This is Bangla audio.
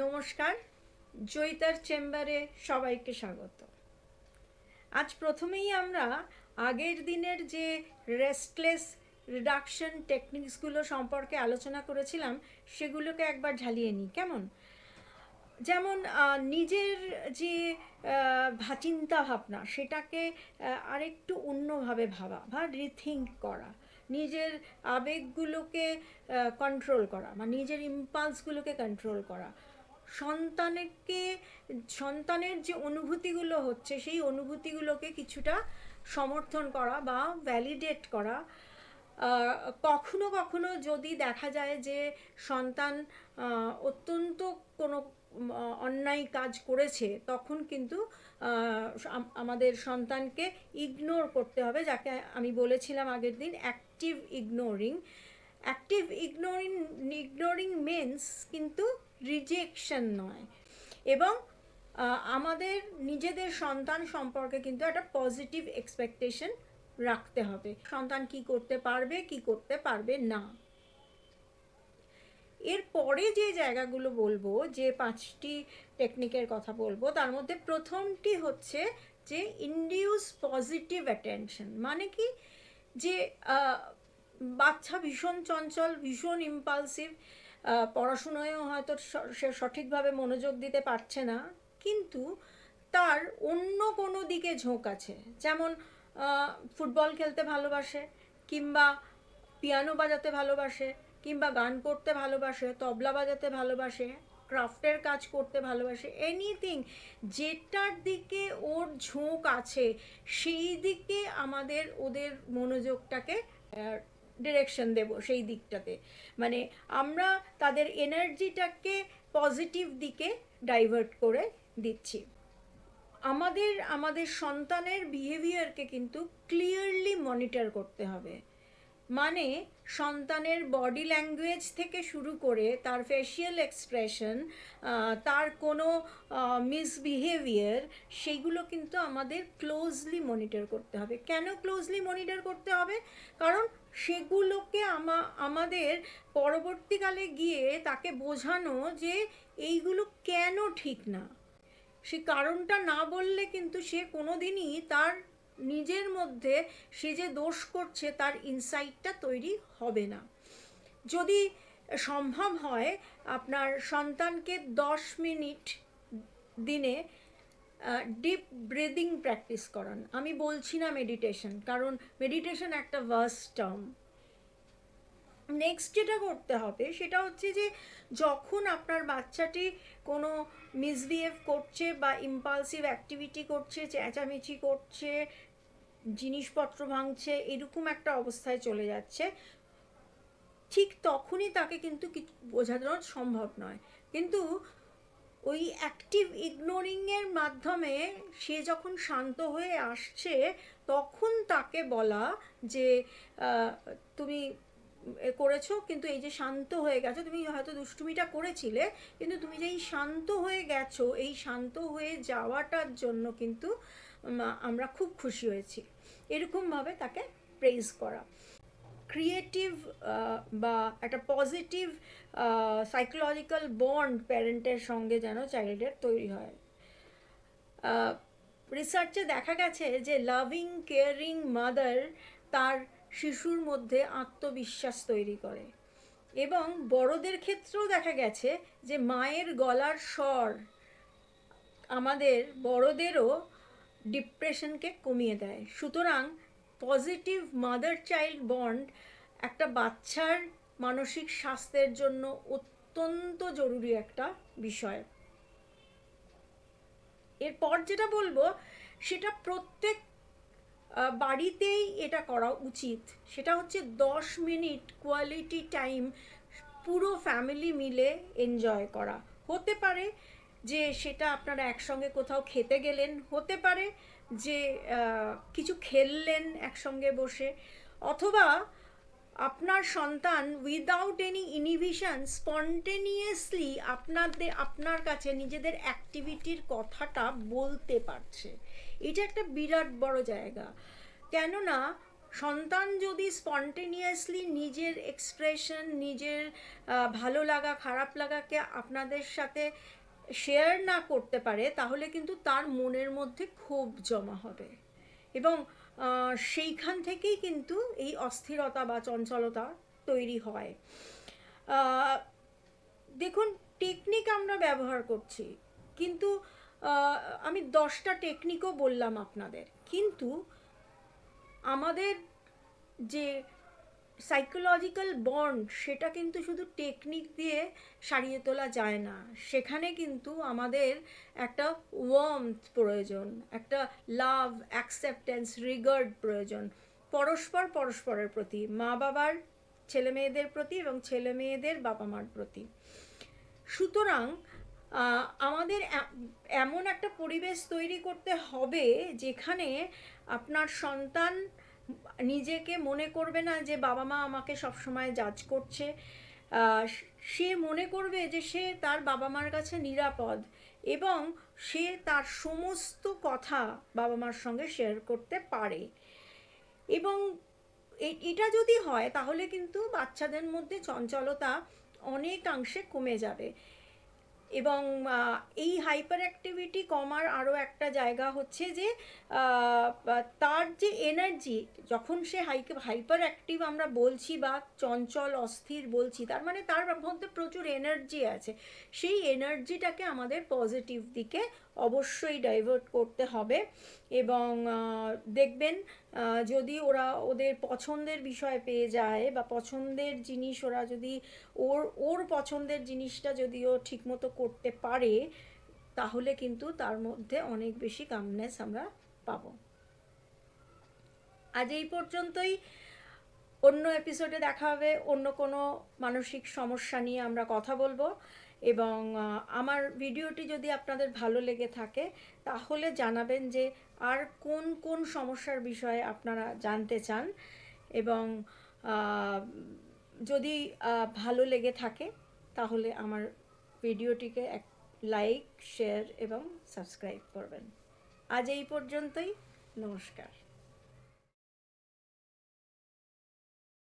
নমস্কার, জয়িতার চেম্বারে সবাইকে স্বাগত। আজ প্রথমেই আমরা আগের দিনের যে রেস্টলেস রিডাকশন টেকনিক্সগুলো সম্পর্কে আলোচনা করেছিলাম, সেগুলোকে একবার ঝালিয়ে নিই, কেমন? যেমন নিজের যে চিন্তা ভাবনা, সেটাকে আরেকটু অন্যভাবে ভাবা বা রিথিঙ্ক করা। নিজের আবেগগুলোকে কন্ট্রোল করা বা নিজের ইম্পালসগুলোকে কন্ট্রোল করা। সন্তানকে, সন্তানের যে অনুভূতিগুলো হচ্ছে, সেই অনুভূতিগুলোকে কিছুটা সমর্থন করা বা ভ্যালিডেট করা কখনো কখনো যদি দেখা যায় যে সন্তান অত্যন্ত কোনো অন্যায় কাজ করেছে, তখন কিন্তু আমাদের সন্তানকে ইগনোর করতে হবে, যাকে আমি বলেছিলাম আগের দিন active ignoring active ignoring ignoring means কিন্তু রিজেকশন নয়। এবং আমাদের নিজেদের সন্তান সম্পর্কে কিন্তু একটা পজিটিভ এক্সপেকটেশন রাখতে হবে। সন্তান কি করতে পারবে, কি করতে পারবে না। এর পরে যে জায়গাগুলো বলব, যে পাঁচটি টেকনিকের কথা বলব, তার মধ্যে প্রথমটি হচ্ছে যে ইন্ডিউস পজিটিভ অ্যাটেনশন মানে কি? যে বাচ্চা ভীষণ চঞ্চল, ভীষণ ইম্পালসিভ পড়াশুনোয়ও হয়তো স- সঠিকভাবে মনোযোগ দিতে পারছে না, কিন্তু তার অন্য কোনো দিকে ঝোঁক আছে। যেমন ফুটবল খেলতে ভালোবাসে, কিংবা পিয়ানো বাজাতে ভালোবাসে, কিংবা গান করতে ভালোবাসে, তবলা বাজাতে ভালোবাসে, ক্রাফটের কাজ করতে ভালোবাসে এনিথিং যেটার দিকে ওর ঝোঁক আছে, সেই দিকে আমাদের ওদের মনোযোগটাকে ডিরেকশন দেব সেই দিকটাতে। মানে আমরা তাদের এনার্জিটাকে পজিটিভ দিকে ডাইভার্ট করে দিচ্ছি। আমাদের আমাদের সন্তানের বিহেভিয়ারকে কিন্তু ক্লিয়ারলি মনিটর করতে হবে। মানে সন্তানের বডি ল্যাঙ্গুয়েজ থেকে শুরু করে তার ফেসিয়াল এক্সপ্রেশন তার কোনো মিসবিহেভিয়ার সেইগুলো কিন্তু আমাদের ক্লোজলি মনিটর করতে হবে। কেন ক্লোজলি মনিটর করতে হবে? কারণ সেগুলোকে আমা, আমাদের পরবর্তীকালে গিয়ে তাকে বোঝানো যে এইগুলো কেন ঠিক না। সে কারণটা না বললে কিন্তু সে কোনোদিনই তার নিজের মধ্যে সে যে দোষ করছে তার ইনসাইটটা তৈরি হবে না। যদি সম্ভব হয়, আপনার সন্তানকে দশ মিনিট দিনে ডিপ ব্রিদিং প্র্যাকটিস করান। আমি বলছি না মেডিটেশন কারণ মেডিটেশন একটা ভার্স টার্ম নেক্সট যেটা করতে হবে, সেটা হচ্ছে যে যখন আপনার বাচ্চাটি কোনো মিসবিহেভ করছে বা ইম্পালসিভ অ্যাক্টিভিটি করছে, চেঁচামেচি করছে, জিনিসপত্র ভাঙছে, এরকম একটা অবস্থায় চলে যাচ্ছে, ঠিক তখনই তাকে কিন্তু কিছু বোঝানো সম্ভব নয়। কিন্তু ওই অ্যাক্টিভ ইগনোরিংয়ের মাধ্যমে সে যখন শান্ত হয়ে আসছে, তখন তাকে বলা যে তুমি করেছ, কিন্তু এই যে শান্ত হয়ে গেছো, তুমি হয়তো দুষ্টুমিটা করেছিলে, কিন্তু তুমি যে এই শান্ত হয়ে গেছো, এই শান্ত হয়ে যাওয়াটার জন্য কিন্তু আমরা খুব খুশি হয়েছি। এরকমভাবে তাকে প্রেজ করা। ক্রিয়েটিভ বা একটা পজিটিভ সাইকোলজিক্যাল বন্ড প্যারেন্টের সঙ্গে যেন চাইল্ডের তৈরি হয়। রিসার্চে দেখা গেছে যে লাভিং কেয়ারিং মাদার তার শিশুর মধ্যে আত্মবিশ্বাস তৈরি করে। এবং বড়দের ক্ষেত্রেও দেখা গেছে যে মায়ের গলার স্বর আমাদের বড়দেরও ডিপ্রেশনকে কমিয়ে দেয়। সুতরাং পজিটিভ মাদার চাইল্ড বন্ড একটা বাচ্চার মানসিক স্বাস্থ্যের জন্য অত্যন্ত জরুরি একটা বিষয়। এরপর যেটা বলব, সেটা প্রত্যেক বাড়িতেই এটা করা উচিত। সেটা হচ্ছে দশ মিনিট কোয়ালিটি টাইম পুরো ফ্যামিলি মিলে এনজয় করা। হতে পারে যে সেটা আপনারা একসঙ্গে কোথাও খেতে গেলেন, হতে পারে যে কিছু খেললেন একসঙ্গে বসে, অথবা আপনার সন্তান উইদাউট এনি ইনিভিশন স্পন্টেনিয়াসলি আপনাদের, আপনার কাছে নিজেদের অ্যাক্টিভিটির কথাটা বলতে পারছে। এটা একটা বিরাট বড় জায়গা। কেননা, সন্তান যদি স্পন্টেনিয়াসলি নিজের এক্সপ্রেশন নিজের ভালো লাগা, খারাপ লাগাকে আপনাদের সাথে শেয়ার না করতে পারে, তাহলে কিন্তু তার মনের মধ্যে ক্ষোভ জমা হবে। এবং সেইখান থেকেই কিন্তু এই অস্থিরতা বা চঞ্চলতা তৈরি হয়। দেখুন টেকনিক আমরা ব্যবহার করছি, কিন্তু আমি দশটা টেকনিকও বললাম আপনাদের। কিন্তু, আমাদের যে সাইকোলজিক্যাল বন্ড সেটা কিন্তু শুধু টেকনিক দিয়ে সারিয়ে তোলা যায় না। সেখানে কিন্তু আমাদের একটা ওয়ার্মথ প্রয়োজন, একটা লাভ অ্যাকসেপ্টেন্স রিগার্ড প্রয়োজন। পরস্পর পরস্পরের প্রতি, মা বাবার, ছেলে মেয়েদের প্রতি এবং ছেলে মেয়েদের বাবা মার প্রতি। সুতরাং আমাদের এমন একটা পরিবেশ তৈরি করতে হবে যেখানে আপনার সন্তান নিজেকে মনে করবে না যে বাবা মা আমাকে সবসময় জাজ করছে। সে মনে করবে যে সে তার বাবা মার কাছে নিরাপদ এবং সে তার সমস্ত কথা বাবা মার সঙ্গে শেয়ার করতে পারে। এবং এটা যদি হয় তাহলে কিন্তু বাচ্চাদের মধ্যে চঞ্চলতা অনেকাংশে কমে যাবে। এবং এই হাইপার অ্যাক্টিভিটি কমার আরও একটা জায়গা হচ্ছে যে তার যে এনার্জি যখন সে হাইপার অ্যাক্টিভ আমরা বলছি বা চঞ্চল, অস্থির বলছি, তার মানে তার মধ্যে প্রচুর এনার্জি আছে, সেই এনার্জিটাকে আমাদের পজিটিভ দিকে অবশ্যই ডাইভার্ট করতে হবে এবং দেখবেন যদি ওরা ওদের পছন্দের বিষয় পেয়ে যায় বা পছন্দের জিনিস ওরা যদি ওর ওর পছন্দের জিনিসটা যদি ও ঠিকমতো করতে পারে, তাহলে কিন্তু তার মধ্যে অনেক বেশি কামনেস আমরা পাবো। আজ এই পর্যন্তই। অন্য এপিসোডে দেখা হবে, অন্য কোনো মানসিক সমস্যা নিয়ে আমরা কথা বলব। এবং আমার ভিডিওটি যদি আপনাদের ভালো লেগে থাকে, তাহলে জানাবেন যে আর কোন কোন সমস্যার বিষয়ে আপনারা জানতে চান এবং যদি ভালো লেগে থাকে, তাহলে আমার ভিডিওটিকে এক লাইক, শেয়ার এবং সাবস্ক্রাইব করবেন। আজ এই পর্যন্তই, নমস্কার।